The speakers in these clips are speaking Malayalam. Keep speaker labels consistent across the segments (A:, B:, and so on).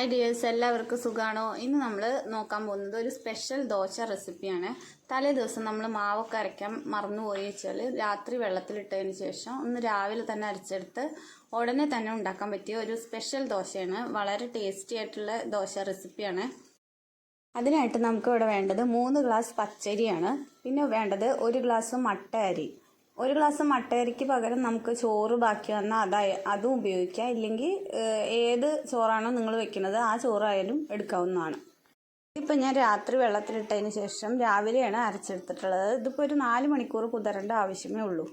A: ഹായ് ഡിയേഴ്സ് എല്ലാവർക്കും സുഖാണോ? ഇന്ന് നമ്മൾ നോക്കാൻ പോകുന്നത് ഒരു സ്പെഷ്യൽ ദോശ റെസിപ്പിയാണ്. തലേ ദിവസം നമ്മൾ മാവൊക്കെ അരയ്ക്കാൻ മറന്നുപോയി വെച്ചാൽ രാത്രി വെള്ളത്തിലിട്ടതിന് ശേഷം ഒന്ന് രാവിലെ തന്നെ അരച്ചെടുത്ത് ഉടനെ തന്നെ ഉണ്ടാക്കാൻ പറ്റിയ ഒരു സ്പെഷ്യൽ ദോശയാണ്. വളരെ ടേസ്റ്റി ആയിട്ടുള്ള ദോശ റെസിപ്പിയാണ്. അതിനായിട്ട് നമുക്ക് ഇവിടെ വേണ്ടത് മൂന്ന് ഗ്ലാസ് പച്ചരിയാണ്. പിന്നെ വേണ്ടത് ഒരു ഗ്ലാസ് മട്ട അരി ഒരു ഗ്ലാസ് മട്ടയരിക്ക് പകരം നമുക്ക് ചോറ് ബാക്കി വന്നാൽ അതായ അതും ഉപയോഗിക്കാം. ഇല്ലെങ്കിൽ ഏത് ചോറാണോ നിങ്ങൾ വെക്കുന്നത് ആ ചോറായാലും എടുക്കാവുന്നതാണ്. ഇതിപ്പോൾ ഞാൻ രാത്രി വെള്ളത്തിലിട്ടതിന് ശേഷം രാവിലെയാണ് അരച്ചെടുത്തിട്ടുള്ളത്. ഇതിപ്പോൾ ഒരു നാല് മണിക്കൂർ കുതിരേണ്ട ആവശ്യമേ ഉള്ളൂ.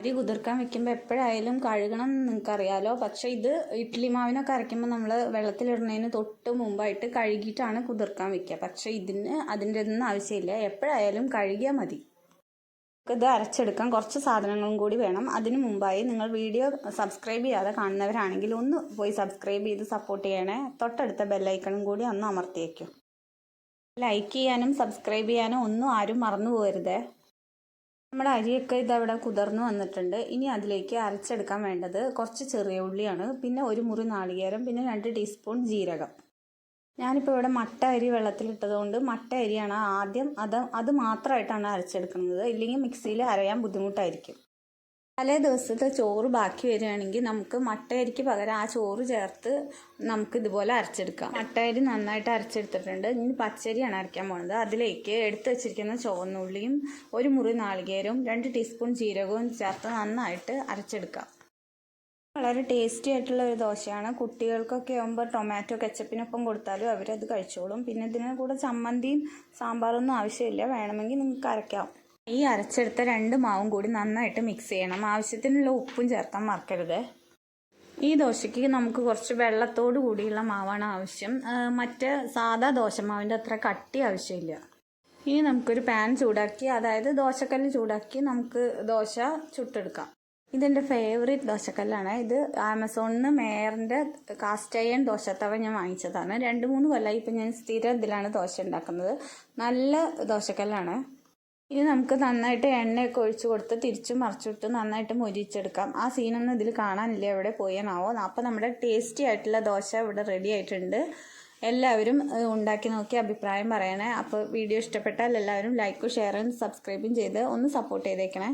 A: അരി കുതിർക്കാൻ വെക്കുമ്പോൾ എപ്പോഴായാലും കഴുകണം നിങ്ങൾക്കറിയാലോ. പക്ഷേ ഇത് ഇഡ്ഡലി മാവിനൊക്കെ അരയ്ക്കുമ്പോൾ നമ്മൾ വെള്ളത്തിലിടുന്നതിന് തൊട്ട് മുമ്പായിട്ട് കഴുകിയിട്ടാണ് കുതിർക്കാൻ വെക്കുക. പക്ഷേ ഇതിന് അതിന്റെ ഒന്നും ആവശ്യമില്ല. എപ്പോഴായാലും കഴുകിയാൽ മതി. ഇത് അരച്ചെടുക്കാൻ കുറച്ച് സാധനങ്ങളും കൂടി വേണം. അതിനു മുമ്പായി നിങ്ങൾ വീഡിയോ സബ്സ്ക്രൈബ് ചെയ്യാതെ കാണുന്നവരാണെങ്കിൽ ഒന്ന് പോയി സബ്സ്ക്രൈബ് ചെയ്ത് സപ്പോർട്ട് ചെയ്യണേ. തൊട്ടടുത്ത ബെല്ലൈക്കണും കൂടി ഒന്ന് അമർത്തിയേക്കും ലൈക്ക് ചെയ്യാനും സബ്സ്ക്രൈബ് ചെയ്യാനും ഒന്നും ആരും മറന്നു പോകരുതേ. നമ്മുടെ അരിയൊക്കെ ഇതവിടെ കുതിർന്നു വന്നിട്ടുണ്ട്. ഇനി അതിലേക്ക് അരച്ചെടുക്കാൻ വേണ്ടത് കുറച്ച് ചെറിയ ഉള്ളിയാണ്. പിന്നെ ഒരു മുറി നാളികേരം പിന്നെ രണ്ട് ടീസ്പൂൺ ജീരകം. ഞാനിപ്പോൾ ഇവിടെ മട്ട അരി വെള്ളത്തിലിട്ടത് കൊണ്ട് മട്ട അരിയാണ് ആദ്യം അത് അത് മാത്രമായിട്ടാണ് അരച്ചെടുക്കുന്നത്. ഇല്ലെങ്കിൽ മിക്സിയിൽ അരയാൻ ബുദ്ധിമുട്ടായിരിക്കും. തലേ ദിവസത്തെ ചോറ് ബാക്കി വരികയാണെങ്കിൽ നമുക്ക് മട്ട അരിക്ക് പകരം ആ ചോറ് ചേർത്ത് നമുക്ക് ഇതുപോലെ അരച്ചെടുക്കാം. മട്ട അരി നന്നായിട്ട് അരച്ചെടുത്തിട്ടുണ്ട്. ഇനി പച്ചരിയാണ് അരയ്ക്കാൻ പോകുന്നത് അതിലേക്ക് എടുത്തു വെച്ചിരിക്കുന്ന ചുവന്നുള്ളിയും ഒരു മുറി നാളികേരവും രണ്ട് ടീസ്പൂൺ ജീരകവും ചേർത്ത് നന്നായിട്ട് അരച്ചെടുക്കാം. വളരെ ടേസ്റ്റി ആയിട്ടുള്ള ഒരു ദോശയാണ്. കുട്ടികൾക്കൊക്കെ ആകുമ്പോൾ ടൊമാറ്റോ കെച്ചപ്പിനൊപ്പം കൊടുത്താലും അവരത് കഴിച്ചോളും. പിന്നെ ഇതിന് കൂടെ ചമ്മന്തിയും സാമ്പാറൊന്നും ആവശ്യമില്ല. വേണമെങ്കിൽ നിങ്ങൾക്ക് അരയ്ക്കാം ഈ അരച്ചെടുത്ത രണ്ട് മാവും കൂടി നന്നായിട്ട് മിക്സ് ചെയ്യണം. ആവശ്യത്തിനുള്ള ഉപ്പും ചേർക്കാൻ മറക്കരുത്. ഈ ദോശയ്ക്ക് നമുക്ക് കുറച്ച് വെള്ളത്തോട് കൂടിയുള്ള മാവാണ് ആവശ്യം. മറ്റ് സാധാ ദോശമാവിന്റെ അത്ര കട്ടി ആവശ്യമില്ല. ഇനി നമുക്കൊരു പാൻ ചൂടാക്കി അതായത് ദോശക്കല്ല് ചൂടാക്കി നമുക്ക് ദോശ ചുട്ടെടുക്കാം. ഇതെന്റെ ഫേവറേറ്റ് ദോശക്കല്ലാണ്. ഇത് ആമസോണിൽ നിന്ന് മേയറിന്റെ കാസ്റ്റ് അയൺ ദോശത്തവ ഞാൻ വാങ്ങിച്ചതാണ്. രണ്ട് മൂന്ന് കൊല്ലമായി ഇപ്പം ഞാൻ സ്ഥിരം ഇതിലാണ് ദോശ ഉണ്ടാക്കുന്നത്. നല്ല ദോശക്കല്ലാണ്. ഇനി നമുക്ക് നന്നായിട്ട് എണ്ണയൊക്കെ ഒഴിച്ചു കൊടുത്ത് തിരിച്ചും മറിച്ചിട്ട് നന്നായിട്ട് മൊരിച്ചെടുക്കാം. ആ സീനൊന്നും ഇതിൽ കാണാനില്ല. എവിടെ പോയെന്നാവോ. അപ്പോൾ നമ്മുടെ ടേസ്റ്റി ആയിട്ടുള്ള ദോശ ഇവിടെ റെഡി ആയിട്ടുണ്ട്. എല്ലാവരും ഉണ്ടാക്കി നോക്കി അഭിപ്രായം പറയണേ. അപ്പോൾ വീഡിയോ ഇഷ്ടപ്പെട്ടാൽ എല്ലാവരും ലൈക്കും ഷെയറും സബ്സ്ക്രൈബും ചെയ്ത് ഒന്ന് സപ്പോർട്ട് ചെയ്തേക്കണേ.